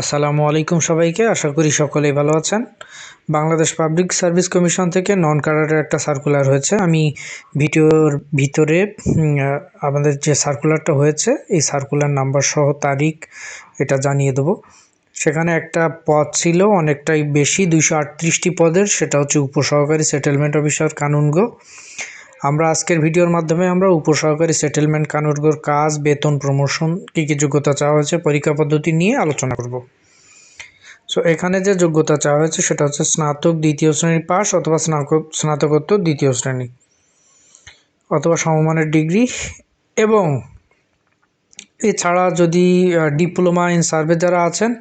আসসালামু আলাইকুম সবাইকে। আশা করি সকলেই ভালো আছেন। বাংলাদেশ পাবলিক সার্ভিস কমিশন থেকে নন ক্যাডারের একটা সার্কুলার হয়েছে। আমি ভিডিওর ভিতরে আমাদের যে সার্কুলারটা হয়েছে, এই সার্কুলার নাম্বার সহ তারিখ এটা জানিয়ে দেবো। সেখানে একটা পদ ছিল অনেকটাই বেশি, দুইশো আটত্রিশটি পদের। সেটা হচ্ছে উপসহকারী সেটেলমেন্ট অফিসার কানুনগো। আমরা আজকের ভিডিওর মাধ্যমে আমরা উপসহকারী সেটেলমেন্ট কানুনগোর কাজ, বেতন প্রমোশন কী কী যোগ্যতা চাওয়া হয়েছে, পরীক্ষা পদ্ধতি নিয়ে আলোচনা করব। সো এখানে যে যোগ্যতা চাওয়া হয়েছে সেটা হচ্ছে স্নাতক দ্বিতীয় শ্রেণির পাস অথবা স্নাতক, স্নাতকোত্তর দ্বিতীয় শ্রেণি অথবা সমমানের ডিগ্রি এবং এছাড়া যদি ডিপ্লোমা ইন সার্ভে যারা আছেন,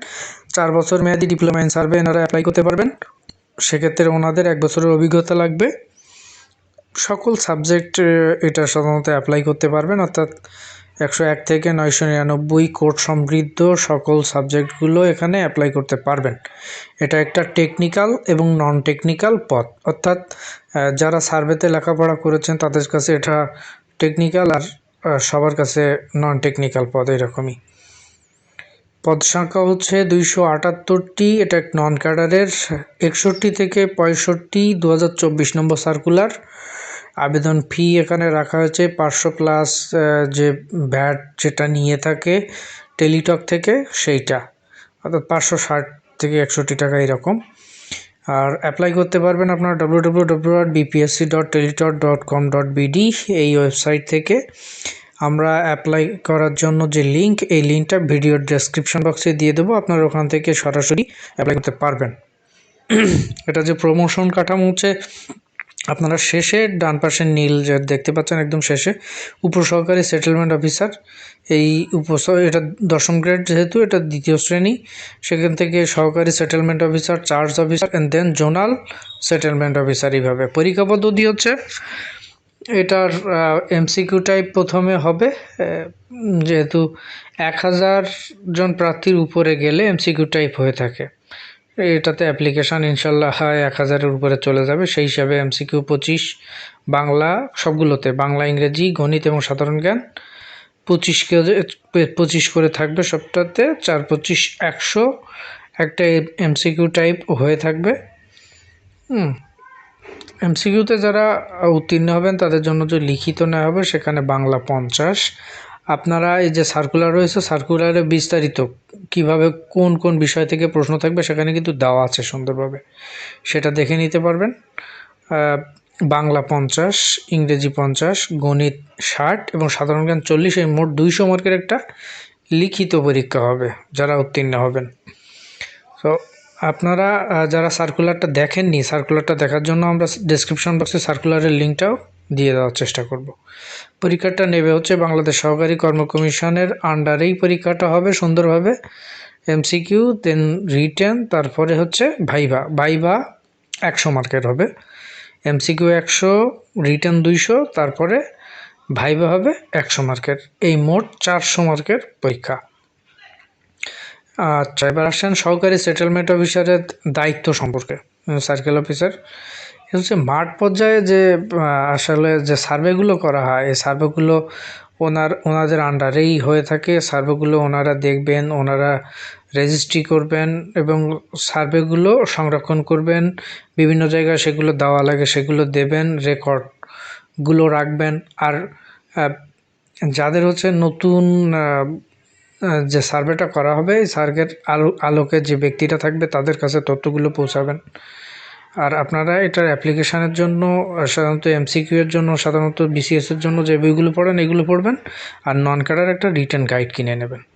চার বছর মেয়াদি ডিপ্লোমা ইন সার্ভে এনারা অ্যাপ্লাই করতে পারবেন। সেক্ষেত্রে ওনাদের এক বছরের অভিজ্ঞতা লাগবে। সকল সাবজেক্ট এটা সাধারণত অ্যাপ্লাই করতে পারবেন। অর্থাৎ একশো এক থেকে নয়শো নিরানব্বই কোর্ট সমৃদ্ধ সকল সাবজেক্টগুলো এখানে অ্যাপ্লাই করতে পারবেন। এটা একটা টেকনিক্যাল এবং নন টেকনিক্যাল পথ। অর্থাৎ যারা সার্ভেতে লেখাপড়া করেছেন, তাদের কাছে এটা টেকনিক্যাল আর সবার কাছে নন টেকনিক্যাল পদ এরকমই। পদ সংখ্যা হচ্ছে দুইশো আটাত্তরটি, এটা নন ক্যাডারের একষট্টি থেকে পঁয়ষট্টি দু নম্বর সার্কুলার আবেদন ফি এখানে রাখা হয়েছে পাঁচশো প্লাস যে ভ্যাট যেটা নিয়ে থাকে টেলিটক থেকে সেইটা। অর্থাৎ পাঁচশো ষাট থেকে একষট্টি টাকা এরকম। আর অ্যাপ্লাই করতে পারবেন আপনার W W W dot BPSC dot Teletalk dot com dot BD এই ওয়েবসাইট থেকে। আমরা অ্যাপ্লাই করার জন্য যে লিঙ্ক এই লিঙ্কটা ভিডিওর ডেসক্রিপশন বক্সে দিয়ে দেবো। আপনারা ওখান থেকে সরাসরি অ্যাপ্লাই করতে পারবেন। এটা যে প্রমোশন কাঠামো হচ্ছে, আপনারা শেষে ডান পাশে নীল যে দেখতে পাচ্ছেন একদম শেষে, উপসহকারী সেটেলমেন্ট অফিসার এই উপস, এটা দশম গ্রেড যেহেতু, এটা দ্বিতীয় শ্রেণি, সেখান থেকে সহকারী settlement officer charge officer and then zonal settlement officer এইভাবে। পরীক্ষা পদ্ধতি হচ্ছে এটার এমসিকিউ টাইপ প্রথমে হবে যেহেতু এক হাজার জন প্রার্থীর উপরে গেলে এমসিকিউ টাইপ হয়ে থাকে। এটাতে অ্যাপ্লিকেশান ইনশাল্লাহ হয় এক হাজারের উপরে চলে যাবে। সেই হিসাবে এমসিকিউ পঁচিশ, বাংলা সবগুলোতে, বাংলা, ইংরেজি, গণিত এবং সাধারণ জ্ঞান পঁচিশ পঁচিশ করে থাকবে সবটাতে, চার পঁচিশ একশো একটা এমসিকিউ টাইপ হয়ে থাকবে। হুম এমসিকিউতে যারা উত্তীর্ণ হবেন, তাদের জন্য যে লিখিত নেওয়া হবে, সেখানে বাংলা পঞ্চাশ। আপনারা এই যে সার্কুলার রয়েছে সার্কুলারে বিস্তারিত কীভাবে কোন কোন বিষয় থেকে প্রশ্ন থাকবে, সেখানে কিন্তু দেওয়া আছে সুন্দরভাবে। সেটা দেখে নিতে পারবেন। বাংলা পঞ্চাশ, ইংরেজি পঞ্চাশ, গণিত ষাট এবং সাধারণ জ্ঞান চল্লিশ, এই মোট দুইশো মার্কের একটা লিখিত পরীক্ষা হবে, যারা উত্তীর্ণ হবেন। তো আপনারা যারা সার্কুলারটা দেখেননি সার্কুলারটা দেখার জন্য আমরা ডেসক্রিপশন বক্সে সার্কুলারের লিঙ্কটাও দিয়ে দেওয়ার চেষ্টা করব। পরীক্ষাটা নেবে হচ্ছে বাংলাদেশ সহকারী কর্ম কমিশনের আন্ডারেই পরীক্ষাটা হবে সুন্দরভাবে এমসিকিউ দেন রিটেন তারপরে হচ্ছে ভাইভা ভাইভা একশো মার্কের হবে। এমসিকিউ একশো রিটেন দুইশো, তারপরে ভাইভা হবে একশো মার্কের। এই মোট চারশো মার্কের পরীক্ষা। আচ্ছা এবার আসেন সহকারী সেটেলমেন্ট অফিসারের দায়িত্ব সম্পর্কে সার্কেল অফিসার হচ্ছে মাঠ পর্যায়ে যে আসলে যে সার্ভেগুলো করা হয়, এই সার্ভেগুলো ওনার, ওনাদের আন্ডারেই হয়ে থাকে। সার্ভেগুলো ওনারা দেখবেন, ওনারা রেজিস্ট্রি করবেন এবং সার্ভেগুলো সংরক্ষণ করবেন। বিভিন্ন জায়গায় সেগুলো দেওয়া লাগে, সেগুলো দেবেন রেকর্ডগুলো রাখবেন। আর যাদের হচ্ছে নতুন যে সার্ভেটা করা হবে, এই সার্ভের আলো আলোকে যে ব্যক্তিটা থাকবে তাদের কাছে তথ্যগুলো পৌঁছাবেন। আর আপনারা এটার অ্যাপ্লিকেশানের জন্য, সাধারণত এমসিকিউ এর জন্য, সাধারণত বিসিএসের জন্য যে বইগুলো পড়েন, এগুলো পড়বেন। আর নন ক্যাডার একটা রিটার্ন গাইড কিনে নেবেন।